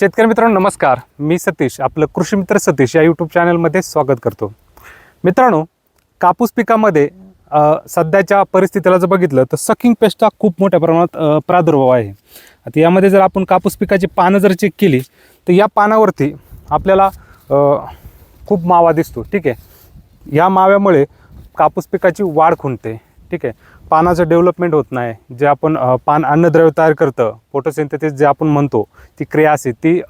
शेतकरी मित्रांनो नमस्कार. मी सतीश आपलं कृषी मित्र सतीश या यूट्यूब चॅनलमध्ये स्वागत करतो. मित्रांनो कापूस पिकामध्ये सध्याच्या परिस्थितीला जर बघितलं तर सकिंग पेस्टचा खूप मोठ्या प्रमाणात प्रादुर्भाव आहे. आता यामध्ये जर आपण कापूस पिकाची पानं जर चेक केली तर या पानावरती आपल्याला खूप मावा दिसतो ठीक आहे? या माव्यामुळे कापूस पिकाची वाढ खुंटते. ठीक आहे. पानाचं डेव्हलपमेंट होत नाही. जे आपण पान अन्नद्रव्य तयार करतं फोटोसिंथेसिस जे आपण म्हणतो ती क्रिया असते ती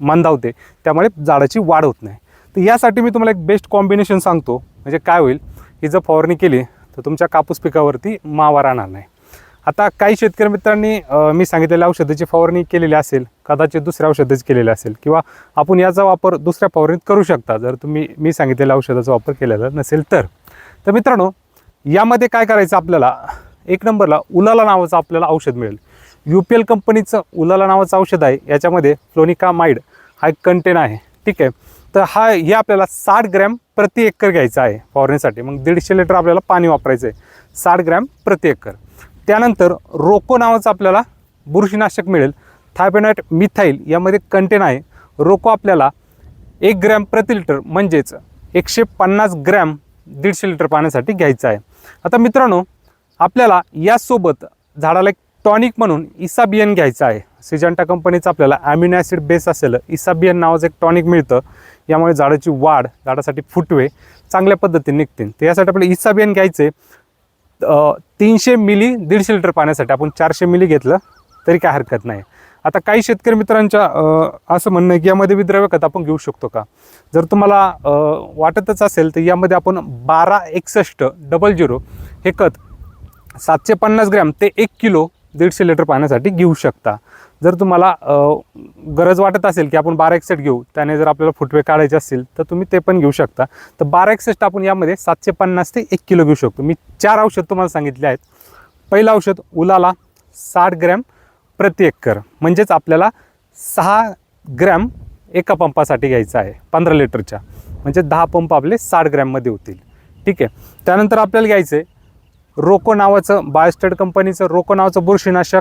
मंदावते. त्यामुळे झाडाची वाढ होत नाही. तर यासाठी मी तुम्हाला एक बेस्ट कॉम्बिनेशन सांगतो. म्हणजे काय होईल? ही जर फवारणी केली तर तुमच्या कापूस पिकावरती मावा राहणार नाही. आता काही शेतकरी मित्रांनी मी सांगितलेल्या औषधाची फवारणी केलेली असेल कदाचित दुसऱ्या औषधाची केलेली असेल किंवा आपण याचा वापर दुसऱ्या फवारणीत करू शकता. जर तुम्ही मी सांगितलेल्या औषधाचा वापर केलेला नसेल तर. तर मित्रांनो यामध्ये काय करायचं आपल्याला? एक नंबरला उलाला नावाचं आपल्याला औषध मिळेल. यू पी एल कंपनीचं उलाला नावाचं औषध आहे. याच्यामध्ये फ्लोनिका माइड हा एक कंटेन आहे. ठीक आहे? तर हा हे आपल्याला साठ ग्रॅम प्रति एकर घ्यायचा आहे फवारणीसाठी. मग दीडशे लिटर आपल्याला पाणी वापरायचं आहे. साठ ग्रॅम प्रति एकर. त्यानंतर रोको नावाचं आपल्याला बुरशीनाशक मिळेल. थायपेनाइट मिथाईल यामध्ये कंटेन आहे. रोको आपल्याला एक ग्रॅम प्रति लिटर म्हणजेच एकशे पन्नास ग्रॅम दीडशे लिटर पाण्यासाठी घ्यायचं आहे. आता मित्रांनो आपल्याला यासोबत झाडाला एक टॉनिक म्हणून इसाबियन घ्यायचं आहे. सिजंटा कंपनीचं आपल्याला ॲम्युनो ॲसिड बेस असेल. इसाबियन नावाचं एक टॉनिक मिळतं. यामुळे झाडाची वाढ झाडासाठी फुटवे चांगल्या पद्धतीने निघतील. तर यासाठी आपल्याला इसाबियन घ्यायचं. आहे तीनशे मिली दीडशे लिटर पाण्यासाठी आपण चारशे मिली घेतलं तरी काय हरकत नाही. आता काही शेतकरी मित्रांच्या असं म्हणणं आहे की यामध्ये विद्रव्य खत आपण घेऊ शकतो का? जर तुम्हाला वाटतच असेल तर यामध्ये आपण बारा एकसष्ट डबल झिरो हे खत सातशे पन्नास ग्रॅम ते एक किलो दीडशे लिटर पाण्यासाठी घेऊ शकता. जर तुम्हाला गरज वाटत असेल की आपण बारा एकसष्ट घेऊ त्याने जर आपल्याला फुटवे काढायचे असतील तर तुम्ही ते पण घेऊ शकता. तर बारा एकसष्ट आपण यामध्ये सातशे पन्नास ते एक किलो घेऊ शकतो. मी चार औषध तुम्हाला सांगितले आहेत. पहिलं औषध उलाला साठ ग्रॅम प्रति एकर म्हणजेच आपल्याला सहा ग्रॅम एका पंपासाठी घ्यायचं आहे पंधरा लिटरच्या. म्हणजे दहा पंप आपले साठ ग्रॅममध्ये होतील. ठीक आहे? त्यानंतर आपल्याला घ्यायचं आहे रोको नावाचं बायोस्टेड कंपनीचं रोको नावाचं बुरशीनाशक.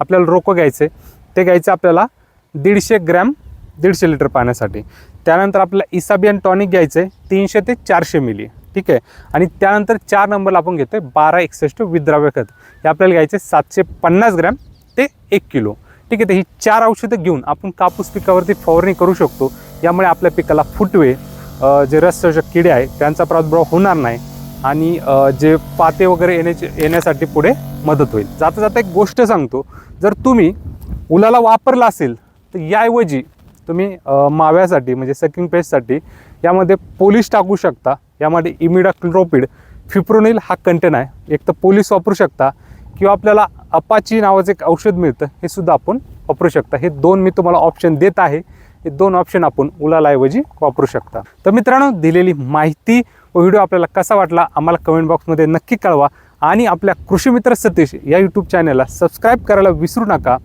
आपल्याला रोको घ्यायचं आहे ते घ्यायचं आपल्याला दीडशे ग्रॅम दीडशे लिटर पाण्यासाठी. त्यानंतर आपल्याला इसाबियन टॉनिक घ्यायचं आहे तीनशे ते चारशे मिली. ठीक आहे? आणि त्यानंतर चार नंबरला आपण घेतो आहे बारा एकसष्ट विद्राव्य खत. हे आपल्याला घ्यायचे सातशे पन्नास ग्रॅम ते एक किलो. ठीक आहे तर ही चार औषधं घेऊन आपण कापूस पिकावरती फवारणी करू शकतो. यामुळे आपल्या पिकाला फुटवे जे रसशोषक किडे आहे त्यांचा प्रादुर्भाव होणार नाही आणि जे पाते वगैरे येण्याचे येण्यासाठी पुढे मदत होईल. जाता जाता एक गोष्ट सांगतो. जर तुम्ही उलाला वापरला असेल तर याऐवजी तुम्ही माव्यासाठी म्हणजे सकिंग पेस्टसाठी यामध्ये पोलिश टाकू शकता. यामध्ये इमिडाक्लोपिड फिप्रोनिल हा कंटेन आहे. एक तर पोलीस वापरू शकता किंवा आपल्याला अपाची नावाचं एक औषध मिळतं हे सुद्धा आपण वापरू शकता. हे दोन मी तुम्हाला ऑप्शन देत आहे. हे दोन ऑप्शन आपण उलालाऐवजी वापरू शकता. तर मित्रांनो दिलेली माहिती व व्हिडिओ आपल्याला कसा वाटला आम्हाला कमेंट बॉक्समध्ये नक्की कळवा. आणि आपल्या कृषी मित्र सतीश या यूट्यूब चॅनलला सबस्क्राईब करायला विसरू नका.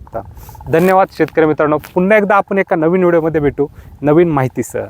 धन्यवाद शेतकरी मित्रांनो. पुन्हा एकदा आपण एका नवीन व्हिडिओमध्ये भेटू. नवीन माहितीसह.